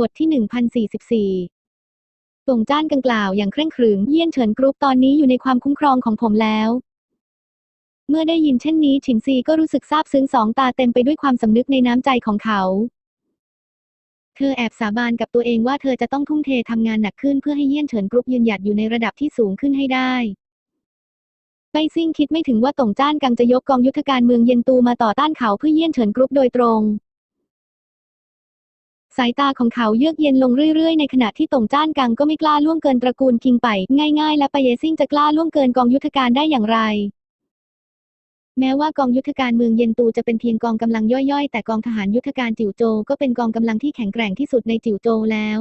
บทที่ 1044ตงจ้านกังกล่าวอย่างเคร่งขรึมเยี่ยนเฉินกรุ๊ปตอนนี้อยู่ในความคุ้มครองของผมแล้ว เมื่อได้ยินเช่นนี้ฉินซีก็รู้สึกซาบซึ้งสองตาเต็มไปด้วยความสำนึกในน้ำใจของเขา เธอแอบสาบานกับตัวเองว่าเธอจะต้องทุ่มเททำงานหนักขึ้นเพื่อให้เยี่ยนเฉินกรุ๊ปยืนหยัดอยู่ในระดับที่สูงขึ้นให้ได้ไปซิ่งคิดไม่ถึงว่าตงจ้านกังจะยกกองยุทธการเมืองเย็นตูมาต่อต้านเขาเพื่อเยี่ยนเฉินกรุ๊ปโดยตรง สายตาของเขาเยือกเย็นลงเรื่อยๆ ในขณะที่ตงจ้านกังก็ไม่กล้าล่วงเกินตระกูลคิงไป ง่ายๆ และไปเยซิ่งจะกล้าล่วงเกินกองยุทธการได้อย่างไร แม้ว่ากองยุทธการเมืองเย็นตูจะเป็นเพียงกองกำลังย่อยๆ แต่กองทหารยุทธการจิ๋วโจ ก็เป็นกองกำลังที่แข็งแกร่งที่สุดในจิ๋วโจแล้ว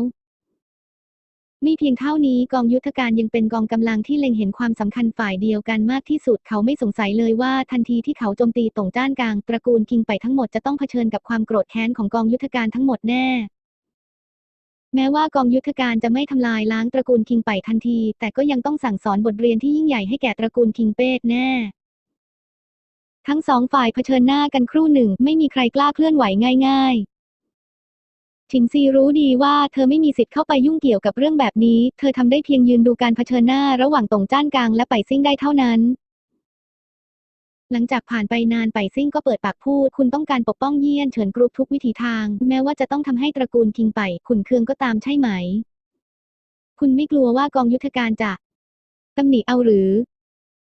ม่เพียงเท่านี้กองยุทธการยังเป็นกองกำลังที่เล็งเห็นความสำคัญฝ่ายเดียวกันมากที่สุดเขาไม่สงสัยเลยว่าทันทีที่เขาโจมตีตงจ้านกลางตระกูลคิงไปทั้งหมดจะต้องเผชิญกับความโกรธแค้นของกองยุทธการทั้งหมดแน่ แม้ว่ากองยุทธการจะไม่ทำลายล้างตระกูลคิงไปทันที แต่ก็ยังต้องสั่งสอนบทเรียนที่ยิ่งใหญ่ให้แก่ตระกูลคิงเป้แน่ทั้งสองฝ่ายเผชิญหน้ากันครู่หนึ่ง ไม่มีใครกล้าเคลื่อนไหวง่ายๆ ชินซีรู้ดีว่าเธอไม่มีสิทธิ์เข้าไปยุ่งเกี่ยวกับเรื่องแบบนี้ เธอทำได้เพียงยืนดูการเผชิญหน้าระหว่างตงจ้านกลางและไปซิ่งได้เท่านั้น หลังจากผ่านไปนานไปซิ่งก็เปิดปากพูด คุณต้องการปกป้องเยี่ยนเฉินกรุ๊ปทุกวิถีทาง แม้ว่าจะต้องทำให้ตระกูลคิงไป ขุนเคืองก็ตามใช่ไหม คุณไม่กลัวว่ากองยุทธการจะตำหนิเอาหรือ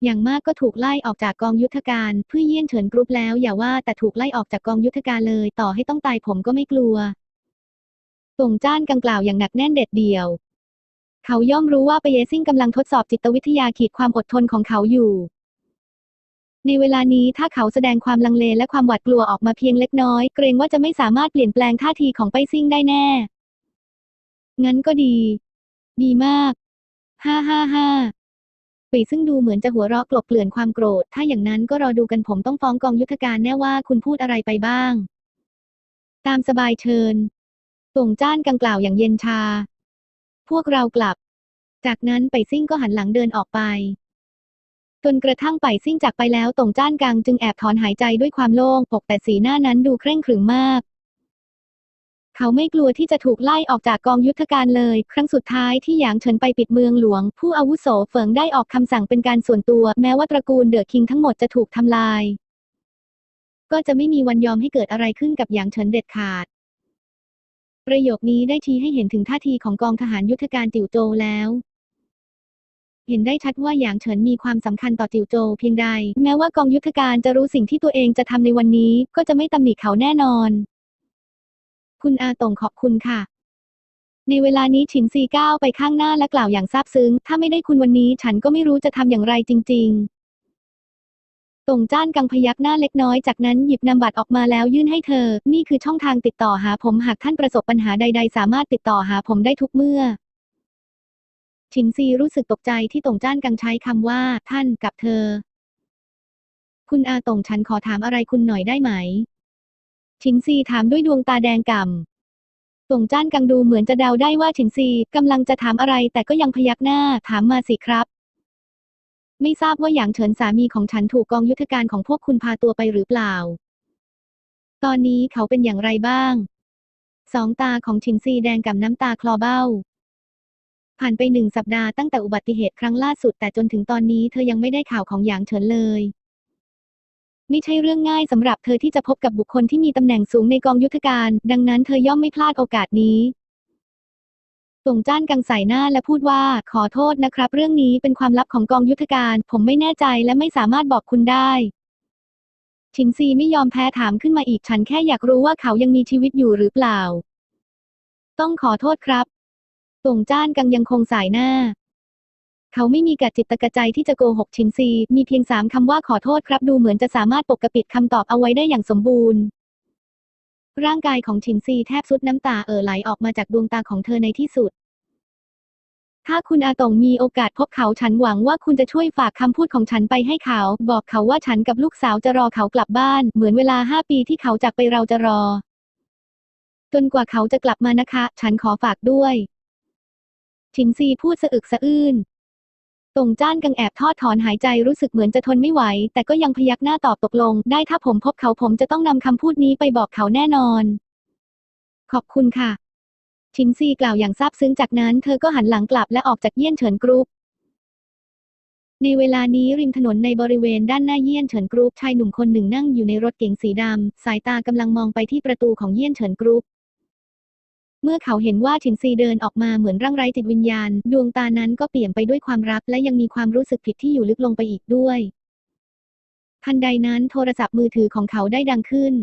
อย่างมากก็ถูกไล่ออกจากกองยุทธการเพื่อเยี่ยนเฉินกรุ๊ปแล้ว อย่าว่าแต่ถูกไล่ออกจากกองยุทธการเลย ต่อให้ต้องตายผมก็ไม่กลัว ตงจ้านกังกล่าวอย่างหนักแน่นเด็ดเดี่ยว เขาย่อมรู้ว่าเปเยซิ่งกำลังทดสอบจิตวิทยาขีดความอดทนของเขาอยู่ ในเวลานี้ถ้าเขาแสดงความลังเลและความหวาดกลัวออกมาเพียงเล็กน้อย เกรงว่าจะไม่สามารถเปลี่ยนแปลงท่าทีของไปซิ่งได้แน่ งั้นก็ดี ดีมาก ฮ่าฮ่าฮ่าปีซึ่งดูเหมือนจะหัวเราะกลบเกลื่อนความโกรธ ถ้าอย่างนั้นก็รอดูกันผมต้องฟ้องกองยุทธการแน่ว่าคุณพูดอะไรไปบ้าง ตามสบายเชิญ ตงจ้านกังกล่าวอย่างเย็นชา พวกเรากลับ จากนั้นไปซิ่งก็หันหลังเดินออกไป จนกระทั่งไปซิ่งจากไปแล้วตงจ้านกังจึงแอบถอนหายใจด้วยความโล่งปกแต่สีหน้านั้นดูเคร่งขรึมมาก เขาไม่กลัวที่จะถูกไล่ออกจากกองยุทธการเลย ครั้งสุดท้ายที่หยางเฉินไปปิดเมืองหลวง ผู้อาวุโสเฟิงได้ออกคำสั่งเป็นการส่วนตัว แม้ว่าตระกูลเดอะคิงทั้งหมดจะถูกทำลาย ก็จะไม่มีวันยอมให้เกิดอะไรขึ้นกับหยางเฉินเด็ดขาด ประโยคนี้ได้ชี้ให้เห็นถึงท่าทีของกองทหารยุทธการจิ๋วโจวแล้ว เห็นได้ชัดว่าหยางเฉินมีความสำคัญต่อจิ๋วโจวเพียงใด แม้ว่ากองยุทธการจะรู้สิ่งที่ตัวเองจะทำในวันนี้ ก็จะไม่ตำหนิเขาแน่นอน คุณอาตงขอบคุณค่ะในเวลานี้ฉินซีก้าวไปข้างหน้าและกล่าวอย่างซาบซึ้ง ถ้าไม่ได้คุณวันนี้ฉันก็ไม่รู้จะทำอย่างไรจริง ๆ ตงจ้านกังพยักหน้าเล็กน้อยจากนั้นหยิบนามบัตรออกมาแล้วยื่นให้เธอ นี่คือช่องทางติดต่อหาผมหากท่านประสบปัญหาใด ๆ สามารถติดต่อหาผมได้ทุกเมื่อชินซีรู้สึกตกใจที่ตงจ้านกังใช้คำว่า ท่านกับเธอ คุณอาตงฉันขอถามอะไรคุณหน่อยได้ไหม ชินซีถามด้วยดวงตาแดงก่ำตงจ้านกังดูเหมือนจะเดาได้ว่าชินซีกำลังจะถามอะไรแต่ก็ยังพยักหน้าถามมาสิครับ ไม่ทราบว่าหยางเฉินสามีของฉันถูกกองยุทธการของพวกคุณพาตัวไปหรือเปล่า ตอนนี้เขาเป็นอย่างไรบ้าง สองตาของชินซีแดงกับน้ำตาคลอเบ้า ผ่านไปหนึ่งสัปดาห์ตั้งแต่อุบัติเหตุครั้งล่าสุดแต่จนถึงตอนนี้เธอยังไม่ได้ข่าวของหยางเฉินเลยไม่ใช่เรื่องง่ายสำหรับเธอที่จะพบกับบุคคลที่มีตำแหน่งสูงในกองยุทธการ ดังนั้นเธอย่อมไม่พลาดโอกาสนี้ ส่งจ้านกังใส่หน้าและพูดว่าขอโทษนะครับ เรื่องนี้เป็นความลับของกองยุทธการ ผมไม่แน่ใจและไม่สามารถบอกคุณได้ชินซีไม่ยอมแพ้ถามขึ้นมาอีกฉันแค่อยากรู้ว่าเขายังมีชีวิตอยู่หรือเปล่า ต้องขอโทษครับ ส่งจ้านกังยังคงสายหน้า เขาไม่มีกัดจิตตกระใจที่จะโกหกชินซี มีเพียงสามคำว่าขอโทษครับ ดูเหมือนจะสามารถปกปิดคำตอบเอาไว้ได้อย่างสมบูรณ์ ร่างกายของชินซีแทบสุดน้ำตาเอ่อไหลออกมาจากดวงตาของเธอในที่สุด ถ้าคุณอาตงมีโอกาสพบเขาฉันหวังว่าคุณจะช่วยฝากคำพูดของฉันไปให้เขา บอกเขาว่าฉันกับลูกสาวจะรอเขากลับบ้าน เหมือนเวลาห้าปีที่เขาจากไปเราจะรอ จนกว่าเขาจะกลับมานะคะ ฉันขอฝากด้วยชินซีพูดสะอึกสะอื้น ตงจ้านกังแอบทอดถอนหายใจรู้สึกเหมือนจะทนไม่ไหว แต่ก็ยังพยักหน้าตอบตกลง ได้ถ้าผมพบเขาผมจะต้องนำคำพูดนี้ไปบอกเขาแน่นอน ขอบคุณค่ะ ชินซีกล่าวอย่างซาบซึ้งจากนั้นเธอก็หันหลังกลับและออกจากเยี่ยนเฉินกรุ๊ปในเวลานี้ริมถนนในบริเวณด้านหน้าเยี่ยนเฉินกรุ๊ปชายหนุ่มคนหนึ่งนั่งอยู่ในรถเก๋งสีดำสายตากำลังมองไปที่ประตูของเยี่ยนเฉินกรุ๊ป เมื่อเขาเห็นว่าชินซีเดินออกมาเหมือนร่างไร้จิตวิญญาณ ดวงตานั้นก็เปลี่ยนไปด้วยความรัก และยังมีความรู้สึกผิดที่อยู่ลึกลงไปอีกด้วยทันใดนั้นโทรศัพท์มือถือของเขาได้ดังขึ้น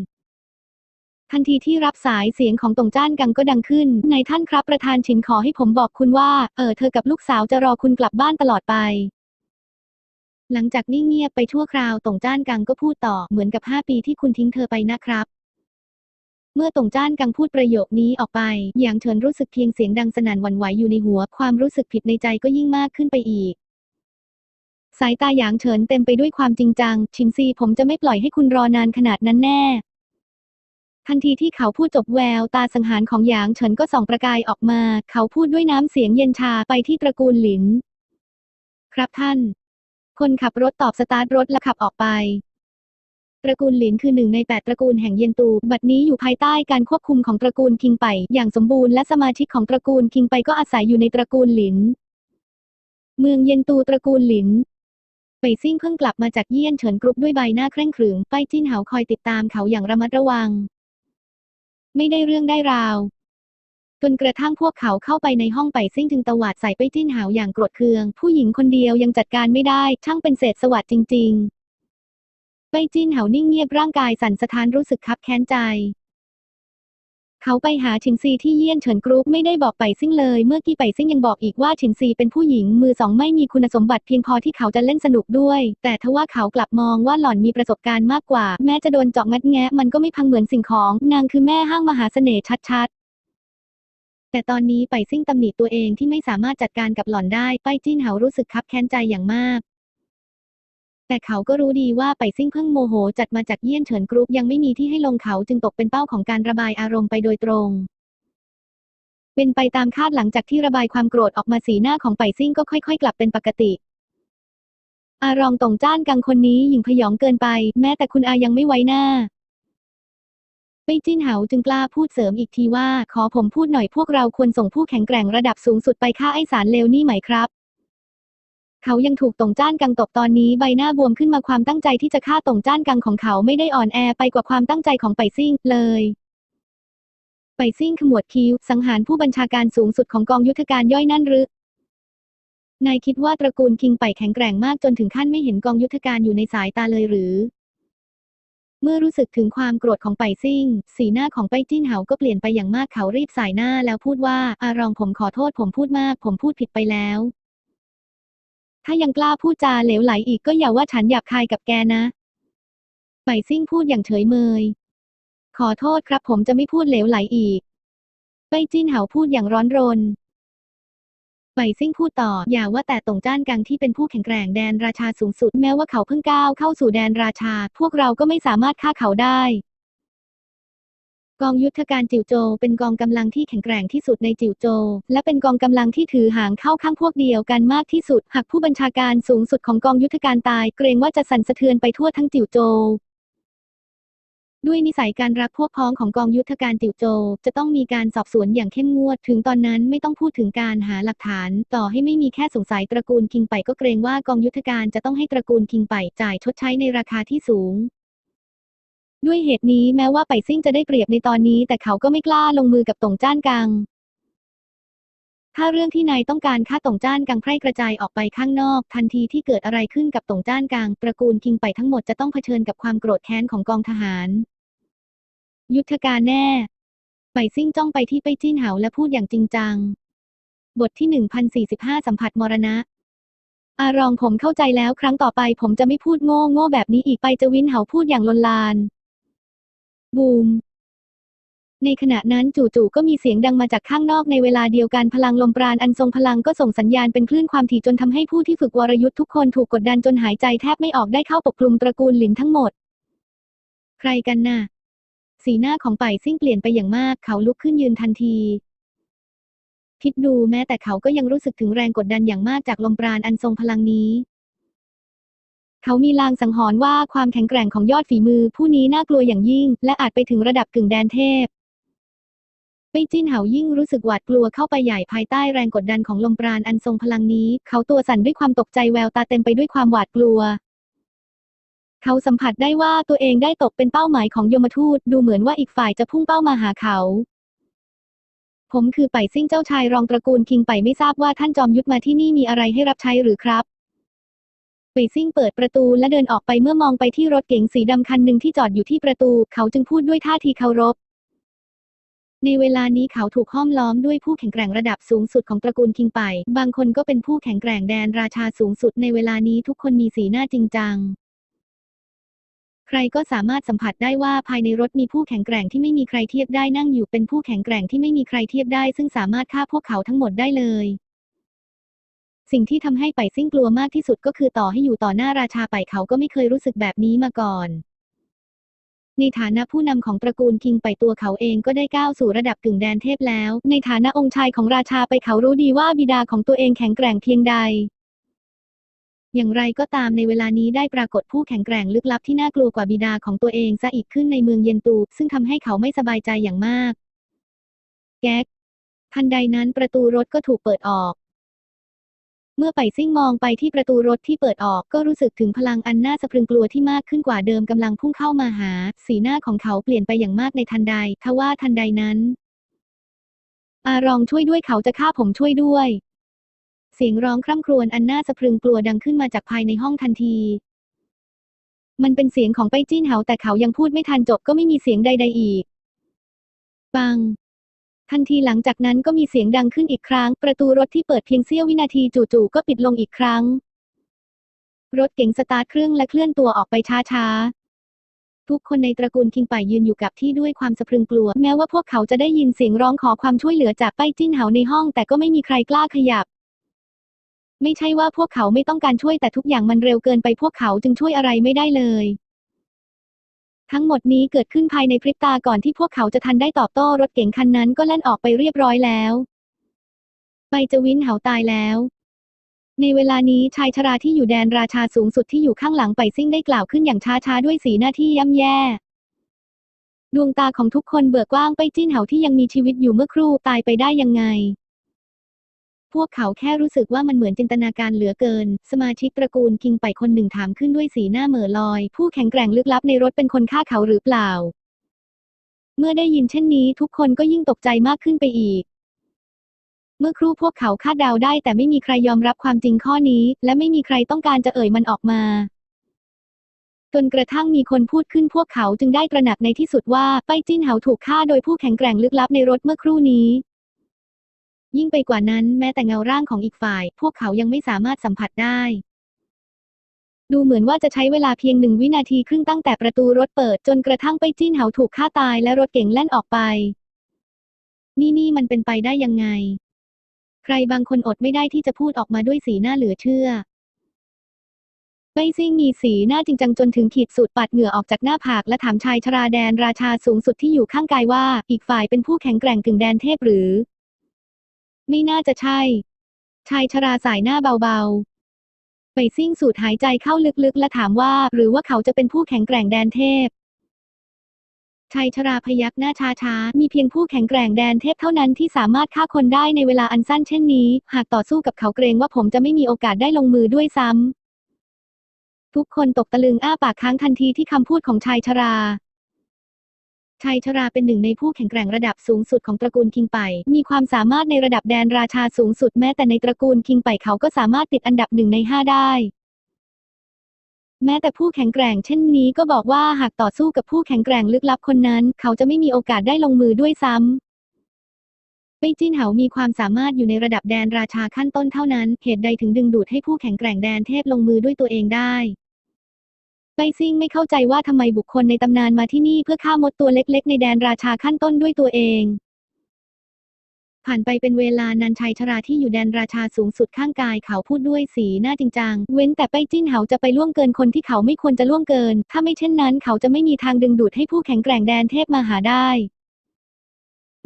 ทันทีที่รับสายเสียงของตงจ้านกังก็ดังขึ้น ในท่านครับประธานชินขอให้ผมบอกคุณว่า เออเธอกับลูกสาวจะรอคุณกลับบ้านตลอดไป หลังจากนิ่งเงียบไปชั่วคราวตงจ้านกังก็พูดต่อเหมือนกับห้าปีที่คุณทิ้งเธอไปนะครับ เมื่อตงจ้านกังพูดประโยคนี้ออกไปอย่างเฉินรู้สึกเพียงเสียงดังสนั่นหวั่นไหวอยู่ในหัว ความรู้สึกผิดในใจก็ยิ่งมากขึ้นไปอีก สายตาหยางเฉินเต็มไปด้วยความจริงจัง ชินซีผมจะไม่ปล่อยให้คุณรอนานขนาดนั้นแน่ ทันทีที่เขาพูดจบแวว ตาสังหารของหยางเฉินก็ส่องประกายออกมา เขาพูดด้วยน้ำเสียงเย็นชาไปที่ตระกูลหลิน ครับท่าน คนขับรถตอบสตาร์ทรถและขับออกไป ตระกูลหลินคือหนึ่งในแปดตระกูลแห่งเยนตู บัดนี้อยู่ภายใต้การควบคุมของตระกูลคิงไป อย่างสมบูรณ์และสมาชิกของตระกูลคิงไปก็อาศัยอยู่ในตระกูลหลิน เมืองเยนตูตระกูลหลินไปซิ่งเพิ่งกลับมาจากเยี่ยนเฉินกรุ๊ปด้วยใบหน้าเคร่งขรึมป้ายจิ้นเหาคอยติดตามเขาอย่างระมัดระวัง ไม่ได้เรื่องได้ราวจนกระทั่งพวกเขาเข้าไปในห้องไปซิ่งจึงตวาดใส่ไปจิ้นเหาอย่างโกรธเคือง ผู้หญิงคนเดียวยังจัดการไม่ได้ ช่างเป็นเศษสวัสดจริง ๆ ไปจิ้นเหานิ่งเงียบร่างกายสั่นสะท้านรู้สึกคับแค้นใจ เขาไปหาชินซีที่เยี่ยนเฉินกรุ๊ปไม่ได้บอกไปซิ่งเลย เมื่อกี้ไปซิ่งยังบอกอีกว่าชินซีเป็นผู้หญิงมือสองไม่มีคุณสมบัติเพียงพอที่เขาจะเล่นสนุกด้วย แต่ทว่าเขากลับมองว่าหล่อนมีประสบการณ์มากกว่า แม้จะโดนเจาะงัดแงะมันก็ไม่พังเหมือนสิ่งของ นางคือแม่ห้างมหาเสน่ห์ชัดๆ แต่ตอนนี้ไปซิ่งตำหนิตัวเองที่ไม่สามารถจัดการกับหล่อนได้ ไปจิ้นเหารู้สึกคับแค้นใจอย่างมาก แต่เขาก็รู้ดีว่าไปซิ่งเพิ่งโมโหจัดมาจากเยี่ยนเฉินกรุ๊ปยังไม่มีที่ให้ลงเขาจึงตกเป็นเป้าของการระบายอารมณ์ไปโดยตรงเป็นไปตามคาดหลังจากที่ระบายความโกรธออกมาสีหน้าของไปซิ่งก็ค่อย ๆ กลับเป็นปกติ อารองตงจ้านกังคนนี้หยิ่งพยองเกินไป แม้แต่คุณอายังไม่ไว้หน้าไปจิ้นเหาจึงกล้าพูดเสริมอีกทีว่า ขอผมพูดหน่อยพวกเราควรส่งผู้แข็งแกร่งระดับสูงสุดไปฆ่าไอสารเลวนี่ไหมครับ เขายังถูกตงจ้านกังตบตอนนี้ใบหน้าบวมขึ้นมาความตั้งใจที่จะฆ่าตงจ้านกังของเขาไม่ได้อ่อนแอไปกว่าความตั้งใจของไปซิ่งเลยไปซิ่งขมวดคิ้วสังหารผู้บัญชาการสูงสุดของกองยุทธการย่อยนั่นหรือนายคิดว่าตระกูลคิงไปแข็งแกร่งมากจนถึงขั้นไม่เห็นกองยุทธการอยู่ในสายตาเลยหรือ เมื่อรู้สึกถึงความโกรธของไปซิ่ง สีหน้าของไปจิ้นเหาก็เปลี่ยนไปอย่างมากเขารีบสายหน้าแล้วพูดว่า อารองผมขอโทษผมพูดมาก ผมพูดผิดไปแล้ว ถ้ายังกล้าพูดจาเหลวไหลอีกก็อย่าว่าฉันหยาบคายกับแกนะไปซิ่งพูดอย่างเฉยเมย ขอโทษครับผมจะไม่พูดเหลวไหลอีก ไปจิ้นเหาพูดอย่างร้อนรนไปซิ่งพูดต่อ อย่าว่าแต่ตงจ้านกังที่เป็นผู้แข็งแกร่งแดนราชาสูงสุด แม้ว่าเขาเพิ่งก้าวเข้าสู่แดนราชา พวกเราก็ไม่สามารถฆ่าเขาได้ กองยุทธการจิวโจเป็นกองกำลังที่แข็งแกร่งที่สุดในจิวโจ และเป็นกองกำลังที่ถือหางเข้าข้างพวกเดียวกันมากที่สุด หากผู้บัญชาการสูงสุดของกองยุทธการตาย เกรงว่าจะสั่นสะเทือนไปทั่วทั้งจิวโจ ด้วยนิสัยการรักพวกพ้องของกองยุทธการจิวโจ จะต้องมีการสอบสวนอย่างเข้มงวด ถึงตอนนั้นไม่ต้องพูดถึงการหาหลักฐาน ต่อให้ไม่มีแค่สงสัยตระกูลคิงไปก็เกรงว่ากองยุทธการจะต้องให้ตระกูลคิงไปจ่ายชดใช้ในราคาที่สูง ด้วยเหตุนี้แม้ว่าไปซิ่งจะได้เปรียบในตอนนี้ แต่เขาก็ไม่กล้าลงมือกับตงจ้านกัง ถ้าเรื่องที่นายต้องการฆ่าตงจ้านกังแพร่กระจายออกไปข้างนอก ทันทีที่เกิดอะไรขึ้นกับตงจ้านกังตระกูลคิงไปทั้งหมดจะต้องเผชิญกับความโกรธแค้นของกองทหาร ยุทธการแน่ไปซิ่งจ้องไปที่ไปจิ้นเหาและพูดอย่างจริงจัง บทที่1045สัมผัสมรณะอารองผมเข้าใจแล้วครั้งต่อไปผมจะไม่พูดโง่โง่แบบนี้อีกไปจะวินเหาพูดอย่างลนลาน บูม ในขณะนั้นจู่ๆก็มีเสียงดังมาจากข้างนอกในเวลาเดียวกันพลังลมปราณอันทรงพลังก็ส่งสัญญาณเป็นคลื่นความถี่จนทำให้ผู้ที่ฝึกวรยุทธ์ทุกคนถูกกดดันจนหายใจแทบไม่ออกได้เข้าปกคลุมตระกูลหลินทั้งหมด ใครกันน่ะ สีหน้าของป่ายซิ่งเปลี่ยนไปอย่างมากเขาลุกขึ้นยืนทันทีคิดดูแม้แต่เขาก็ยังรู้สึกถึงแรงกดดันอย่างมากจากลมปราณอันทรงพลังนี้ เขามีลางสังหรณ์ว่าความแข็งแกร่งของยอดฝีมือผู้นี้น่ากลัวอย่างยิ่ง และอาจไปถึงระดับกึ่งแดนเทพไปจิ้นเหายิ่งรู้สึกหวาดกลัวเข้าไปใหญ่ภายใต้แรงกดดันของลมปราณอันทรงพลังนี้ เขาตัวสั่นด้วยความตกใจแววตาเต็มไปด้วยความหวาดกลัว เขาสัมผัสได้ว่าตัวเองได้ตกเป็นเป้าหมายของยมทูตดูเหมือนว่าอีกฝ่ายจะพุ่งเป้ามาหาเขา ผมคือไปซิ่งเจ้าชายรองตระกูลคิงไปไม่ทราบว่าท่านจอมยุทธมาที่นี่มีอะไรให้รับใช้หรือครับ ปซิ่งเปิดประตูและเดินออกไปเมื่อมองไปที่รถเก๋งสีดำคันหนึ่งที่จอดอยู่ที่ประตู เขาจึงพูดด้วยท่าทีเคารพ ในเวลานี้เขาถูกห้อมล้อมด้วยผู้แข็งแกร่งระดับสูงสุดของตระกูลคิงไป บางคนก็เป็นผู้แข็งแกร่งแดนราชาสูงสุดในเวลานี้ทุกคนมีสีหน้าจริงจังใครก็สามารถสัมผัสได้ว่าภายในรถมีผู้แข็งแกร่งที่ไม่มีใครเทียบได้นั่งอยู่เป็นผู้แข็งแกร่งที่ไม่มีใครเทียบได้ ซึ่งสามารถฆ่าพวกเขาทั้งหมดได้เลย สิ่งที่ทำให้ไปซิ่งกลัวมากที่สุดก็คือต่อให้อยู่ต่อหน้าราชาไปเขาก็ไม่เคยรู้สึกแบบนี้มาก่อน ในฐานะผู้นำของตระกูลคิงไปตัวเขาเองก็ได้ก้าวสู่ระดับกึ่งแดนเทพแล้ว ในฐานะองค์ชายของราชาไปเขารู้ดีว่าบิดาของตัวเองแข็งแกร่งเพียงใดอย่างไรก็ตามในเวลานี้ได้ปรากฏผู้แข็งแกร่งลึกลับที่น่ากลัวกว่าบิดาของตัวเองซะอีกขึ้นในเมืองเย็นตู ซึ่งทำให้เขาไม่สบายใจอย่างมาก แก๊กทันใดนั้นประตูรถก็ถูกเปิดออก เมื่อไปซิ่งมองไปที่ประตูรถที่เปิดออกก็รู้สึกถึงพลังอันน่าสะพรึงกลัวที่มากขึ้นกว่าเดิมกำลังพุ่งเข้ามาหา สีหน้าของเขาเปลี่ยนไปอย่างมากในทันใด ทว่าทันใดนั้น อารองช่วยด้วยเขาจะฆ่าผมช่วยด้วย เสียงร้องคร่ำครวญอันน่าสะพรึงกลัวดังขึ้นมาจากภายในห้องทันที มันเป็นเสียงของไปจิ้นเหาแต่เขายังพูดไม่ทันจบก็ไม่มีเสียงใด ๆอีก ปัง ทันทีหลังจากนั้นก็มีเสียงดังขึ้นอีกครั้ง ประตูรถที่เปิดเพียงเสี้ยววินาทีจู่ๆก็ปิดลงอีกครั้ง รถเก๋งสตาร์ทเครื่องและเคลื่อนตัวออกไปช้าๆ ทุกคนในตระกูลคิงป่ายยืนอยู่กับที่ด้วยความสะพรึงกลัว แม้ว่าพวกเขาจะได้ยินเสียงร้องขอความช่วยเหลือจากไปจิ้นเหาในห้อง แต่ก็ไม่มีใครกล้าขยับ ไม่ใช่ว่าพวกเขาไม่ต้องการช่วยแต่ทุกอย่างมันเร็วเกินไปพวกเขาจึงช่วยอะไรไม่ได้เลย ทั้งหมดนี้เกิดขึ้นภายในพริบตาก่อนที่พวกเขาจะทันได้ตอบโต้รถเก๋งคันนั้นก็แล่นออกไปเรียบร้อยแล้ว ไปจะวินเหาตายแล้ว ในเวลานี้ชายชราที่อยู่แดนราชาสูงสุดที่อยู่ข้างหลังไปซิ่งได้กล่าวขึ้นอย่างช้าๆด้วยสีหน้าที่ย่ำแย่ ดวงตาของทุกคนเบิกกว้างไปจิ้นเหาที่ยังมีชีวิตอยู่เมื่อครู่ตายไปได้ยังไง พวกเขาแค่รู้สึกว่ามันเหมือนจินตนาการเหลือเกิน สมาชิกตระกูลคิงไปคนหนึ่งถามขึ้นด้วยสีหน้าเหม่อลอย ผู้แข็งแกร่งลึกลับในรถเป็นคนฆ่าเขาหรือเปล่า เมื่อได้ยินเช่นนี้ทุกคนก็ยิ่งตกใจมากขึ้นไปอีก เมื่อครู่พวกเขาคาดเดาได้ แต่ไม่มีใครยอมรับความจริงข้อนี้ และไม่มีใครต้องการจะเอ่ยมันออกมาจนกระทั่งมีคนพูดขึ้นพวกเขาจึงได้ตระหนักในที่สุดว่า ไปจิ้นเหาถูกฆ่าโดยผู้แข็งแกร่งลึกลับในรถเมื่อครู่นี้ ยิ่งไปกว่านั้นแม้แต่เงาร่างของอีกฝ่าย พวกเขายังไม่สามารถสัมผัสได้ ดูเหมือนว่าจะใช้เวลาเพียงหนึ่งวินาทีครึ่งตั้งแต่ประตูรถเปิดจนกระทั่งไปจิ้นเหาถูกฆ่าตายและรถเก๋งแล่นออกไป นี่นี่มันเป็นไปได้ยังไง ใครบางคนอดไม่ได้ที่จะพูดออกมาด้วยสีหน้าเหลือเชื่อไปซิ่งมีสีหน้าจริงจังจนถึงขีดสุดปัดเหงื่อออกจากหน้าผากและถามชายชราแดนราชาสูงสุดที่อยู่ข้างกายว่า อีกฝ่ายเป็นผู้แข็งแกร่งกึ่งแดนเทพหรือ ไม่น่าจะใช่ ชายชราสายหน้าเบาๆไปซิ่งสูดหายใจเข้าลึกๆ และถามว่า หรือว่าเขาจะเป็นผู้แข็งแกร่งแดนเทพ ชายชราพยักหน้าช้าๆ มีเพียงผู้แข็งแกร่งแดนเทพเท่านั้นที่สามารถฆ่าคนได้ในเวลาอันสั้นเช่นนี้ หากต่อสู้กับเขาเกรงว่าผมจะไม่มีโอกาสได้ลงมือด้วยซ้ำทุกคนตกตะลึงอ้าปากค้างทันทีที่คำพูดของชายชรา ชายชราเป็นหนึ่งในผู้แข็งแกร่งระดับสูงสุดของตระกูลคิงไป มีความสามารถในระดับแดนราชาสูงสุดแม้แต่ในตระกูลคิงไปเขาก็สามารถติดอันดับหนึ่งในห้าได้ แม้แต่ผู้แข็งแกร่งเช่นนี้ก็บอกว่าหากต่อสู้กับผู้แข็งแกร่งลึกลับคนนั้น เขาจะไม่มีโอกาสได้ลงมือด้วยซ้ำไปจิ้นเหามีความสามารถอยู่ในระดับแดนราชาขั้นต้นเท่านั้น เหตุใดถึงดึงดูดให้ผู้แข็งแกร่งแดนเทพลงมือด้วยตัวเองได้ ไปซิ่งไม่เข้าใจว่าทำไมบุคคลในตำนานมาที่นี่เพื่อฆ่ามดตัวเล็กๆ ในแดนราชาขั้นต้นด้วยตัวเอง ผ่านไปเป็นเวลานันชัยชราที่อยู่แดนราชาสูงสุดข้างกายเขาพูดด้วยสีหน้าจริงจัง เว้นแต่ไปจิ้นเหาจะไปล่วงเกินคนที่เขาไม่ควรจะล่วงเกิน ถ้าไม่เช่นนั้น เขาจะไม่มีทางดึงดูดให้ผู้แข็งแกร่งแดนเทพมาหาได้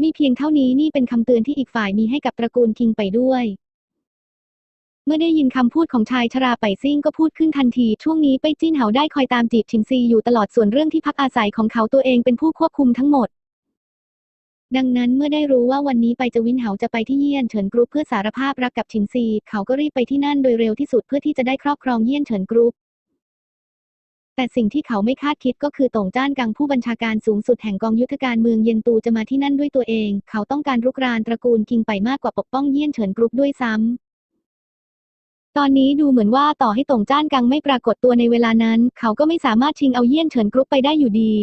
มีเพียงเท่านี้นี่เป็นคำเตือนที่อีกฝ่ายมีให้กับตระกูลคิงไปด้วย มื่อได้ยินคำพูดของชายชราไปซิ่งก็พูดขึ้นทันที ช่วงนี้ไปจิ้นเหาได้คอยตามจีบชินซีอยู่ตลอดส่วนเรื่องที่พักอาศัยของเขาตัวเองเป็นผู้ควบคุมทั้งหมด ดังนั้นเมื่อได้รู้ว่าวันนี้ไปจะวินเหาจะไปที่เยี่ยนเฉินกรุ๊ปเพื่อสารภาพรักกับชิงซี เขาก็รีบไปที่นั่นโดยเร็วที่สุดเพื่อที่จะได้ครอบครองเยี่ยนเฉินกรุ๊ปแต่สิ่งที่เขาไม่คาดคิดก็คือตงจ้านกังผู้บัญชาการสูงสุดแห่งกองยุทธการเมืองเย็นตูจะมาที่นั่นด้วยตัวเอง เขาต้องการรุกรานตระกูลคิงไปมากกว่าปกป้องเยี่ยนเฉินกรุ๊ปด้วยซ้ำ ตอนนี้ดูเหมือนว่าต่อให้ตงจ้านกังไม่ปรากฏตัวในเวลานั้น เขาก็ไม่สามารถชิงเอาเยี่ยนเฉินกรุ๊ปไปได้อยู่ดี